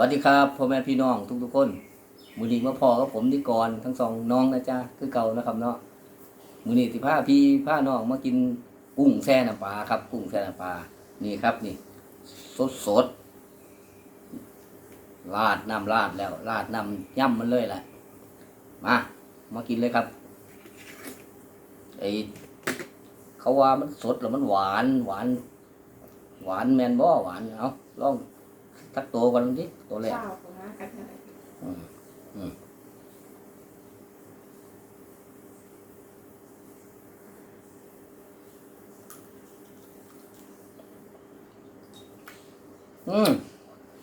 วัสดีครับพ่อแม่พี่น้องทุกๆคน มือนี้มาพอกับผมนิกรทั้งสองน้องนะจ๊ะคือเก่านะครับเนาะมือนี้สิพาพี่พาน้องมากินกุ้งแช่น้ำปลาครับ กุ้งแช่น้ำปลานี่ครับนี่ สดสดราดน้ำราดแล้วราดน้ำย่ำมันเลยแหละมา มากินเลยครับไอเขาว่ามันสดแล้วมันหวานหวาน หวานแมนบ่หวานเอาลอง ทักตัวกันดิตัวแรกเจ้าของนะกันอะไรอืมอืมอืม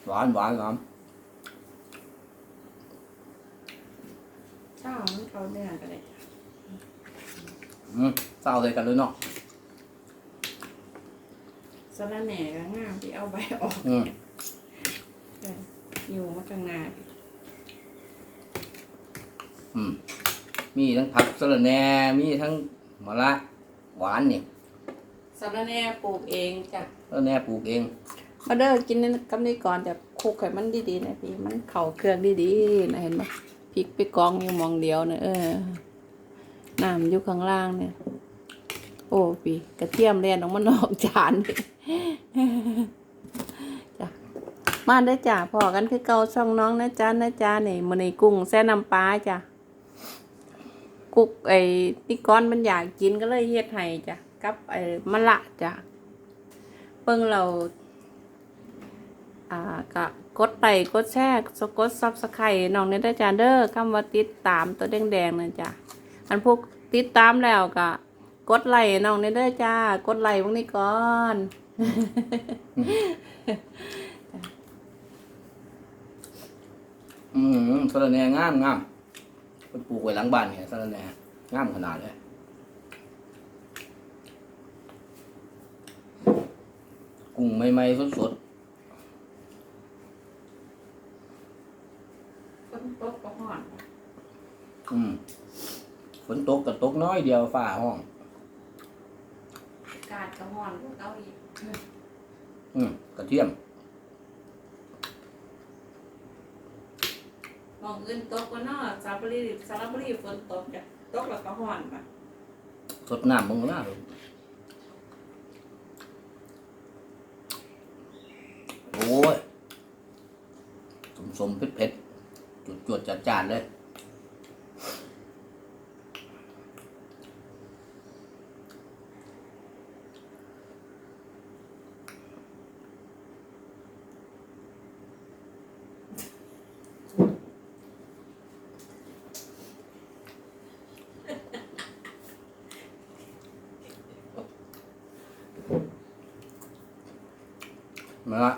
หวานหวานหวานเจ้ามันเขาเนื้อกันเลยอืมเศร้าเลยกันเลยเนาะสะระแหน่ก็งามที่เอาใบออกอืมเอออยู่มาข้างหน้าอืม มีทั้งผักสะระแหน่มีทั้งมะระหวานนี่สะระแหน่ปลูกเองจ้ะสะระแหน่ปลูกเองมาเด้อกินกับนี่ก่อนจะคลุกให้มันดีๆนะพี่มันเข่าเครื่องดีๆนะเห็นไหมพริกไปกองอยู่หมองเดียวเนี่ยเออน้ำอยู่ข้างล่างเนี่ย โอ้พี่กระเทียมเรียนออกมานอกจานจ้ะ มาได้จ้ะพอกันคือเกาช่องน้องนะจ๊ะนะจ๊ะนี่มันในกุ้งแซ่น้ำปลาจ้ะกุกไอ้นี่ก้อนมันอยากกินก็เลยเฮ็ดให้จ้ะกับไอ้มะละจ้ะเพิ่งเราอ่าก็กดไลค์กดแชร์กดซับสไครต์น้องเนี่ยได้จ้าเด้อคำว่าติดตามตัวแดงๆนั่นจ้ะอันพวกติดตามแล้วก็กดไลค์น้องเนี่ยได้จ้ากดไลค์พวกนี้ก่อน อืมสะระแหน่งามงามมันปลูกไว้หลังบ้านเนี่ยสะระแหน่งามขนาดเลยกุ้งใหม่ๆสดฝนตกก็ฮ้อนๆอืมฝนตกก็ตกน้อยเดียวฟ้าห้องอากาศก็ฮ้อนกว่าเก่าอีกอืมกระเทียม มองอื่นตกก็นาซาบรีซาบรีฝนตกจ้ะตกแล้วก็ห้อนปะสดน้ำมึงนะโอ้ยสมสมเผ็ดเผ็ดจุดจวดจัดจานเลย มาละ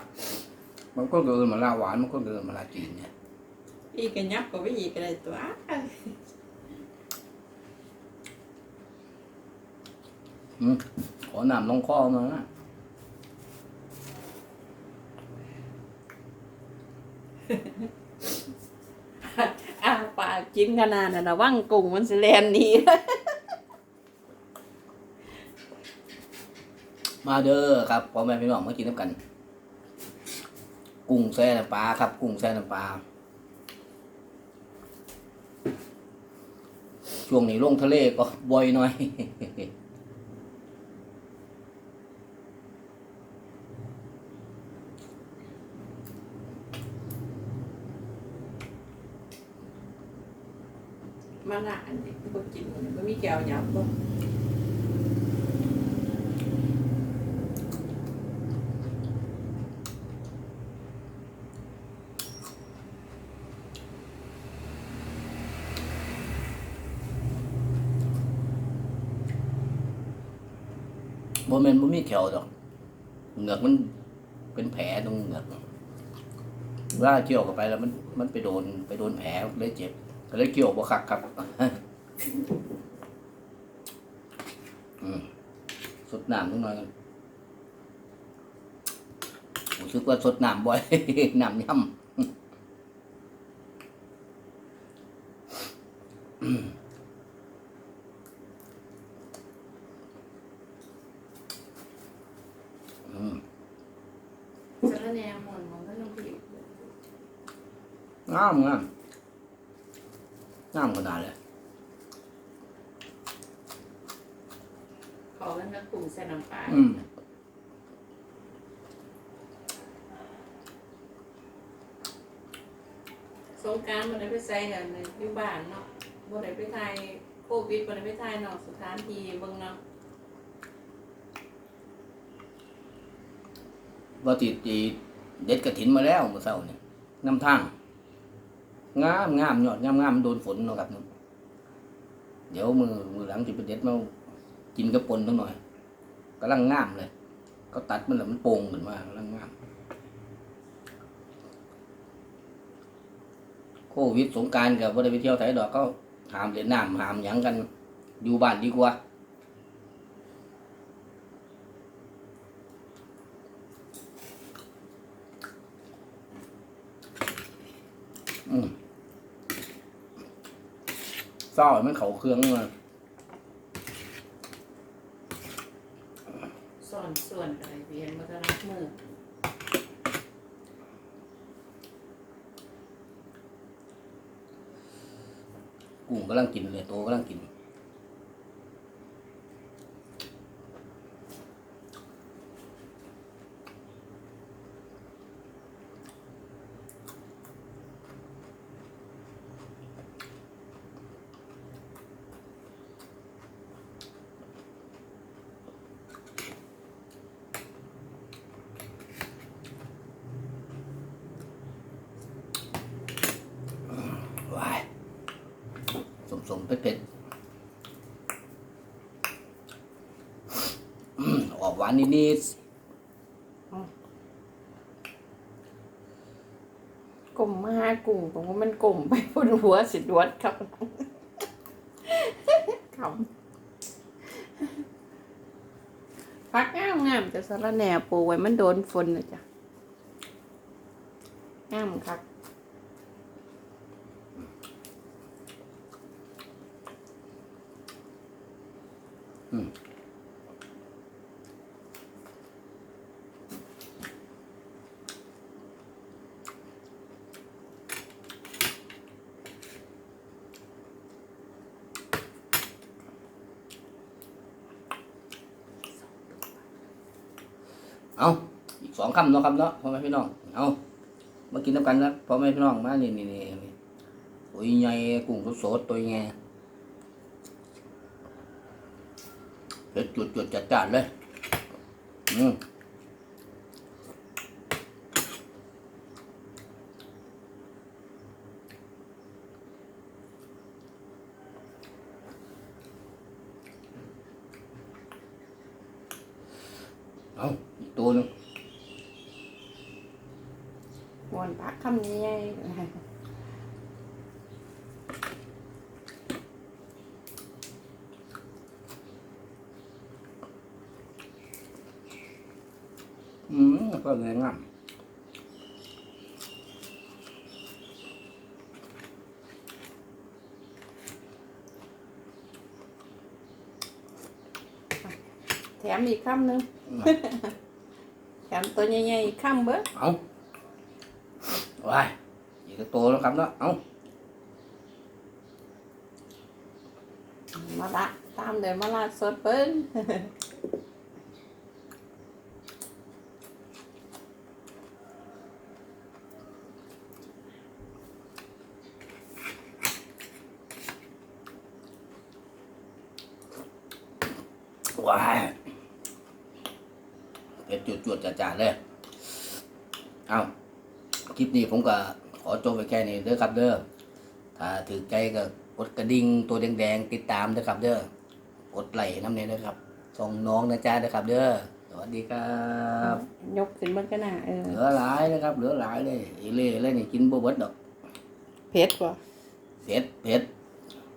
มันก็เกินมาละหวานมันก็เกินมาละจีนเนี่ยพี่ก็ยับก็ไปอีกก็ได้ตัวอืมขอน้ำลงคอมานะอ่าปากกินขนาดนั้นระวังกุ้งมันสิแลนหนีมาเด้อครับพ่อแม่พี่น้องมากินน้ำกัน กุ้งแช่น้ำปลาครับ กุ้งแช่น้ำปลาช่วงนี้ลงทะเลก็บ่อยหน่อยมันละอันนี้บ่กินมันมีแก้วหยับ บ่โมเมนต์บ่มีแถวดอกเหงือกมันเป็นแผลตรงเหงือกเวลาเกี่ยวเข้าไปแล้วมันมันไปโดนไปโดนแผลเลยเจ็บก็เลยเกี่ยวบ่คักครับอืมสดน้ำนิดหน่อยกันรู้สึกว่าสดน้ำบ่อยน้ำย่ำ อืมอืมสารแหนหมอนของท่านลงพี่งามงามงามขนาดเลยขอกันกับกุ้งแซ่น้ำปลาอืมสงกรารมันได้ไปใส่กันในอยู่บ้านเนาะบ่ได้ไปถ่ายโควิดบ่ได้ไปถ่ายนอกสถานที่เบิ่งเนาะ ว่าติดีเด็ดกระถินมาแล้วเมื่อเช้านี่ยน้ำทางงามงามยอดงามงามโดนฝนเนาะครับเดี๋ยวมือมือหลังจะไปเด็ดมากินกระปนตั้งหน่อยกำลังงามเลยเขาตัดมันแล้วมันโป่งขึ้นมากำลังงามโควิดสงการกับว่าได้ไปเที่ยวไทยดอกก็หามเล่นน้ำหามหยังกันอยู่บ้านดีกว่า อืมเศร้าให้มันเขาเครื่องมาส่วนส่วนอะไรเวียนบ่ทันรับมือกุ้งกำลังกินเลยโตกำลังกิน ว้าย สมสมๆเผ็ดๆอืมอกหวานนิดๆกลมมาหากุ้งผมว่ามันกลมไปบนหัวสิดวดครับขำพักงามงามจะสารแหน่ปลูกไว้มันโดนฝนนะจ๊ะงามครับ ๆอืม เอาอีกสองคำเนาะครับเนาะพ่อแม่พี่น้อง เอามากินน้ำกันนะพ่อแม่พี่น้องมานี่นี่นี่นี่ตัวใหญ่กุ้งสดๆตัวใหญ่ เผ็ดจุดจุดจัดจัดๆเลย อืมเอาอีกตัวหนึง วนพักคำนี้ไง อืมก็เลยงามแถมอีกคำหนึ่งแถมตัวใหญ่ๆอีกคำเบิ้งเอาว้ายอีกตัวแล้วครับเนาะเอามาละตามเดินมาละสดเบิ้ง ว้ายเผ็ดจุดจุดจัดจัดๆเลย เอาคลิปนี้ผมก็ขอจบไปแค่นี้เด้อครับเด้อ ถ้าถือใจก็กดกระดิ่งตัวแดงๆติดตามเด้อครับ เด้อกดไลค์น้ำเนี่ยนะครับ ส่งน้องนะจ๊ะเด้อครับ เด้อ สวัสดีครับ ยกขึ้นเบิ้งกันนะเออ เหลือหลายนะครับ เหลือหลายเลยอีเล่เลยนี่กินบ่เบิดดอกเผ็ดกว่าเผ็ดเผ็ด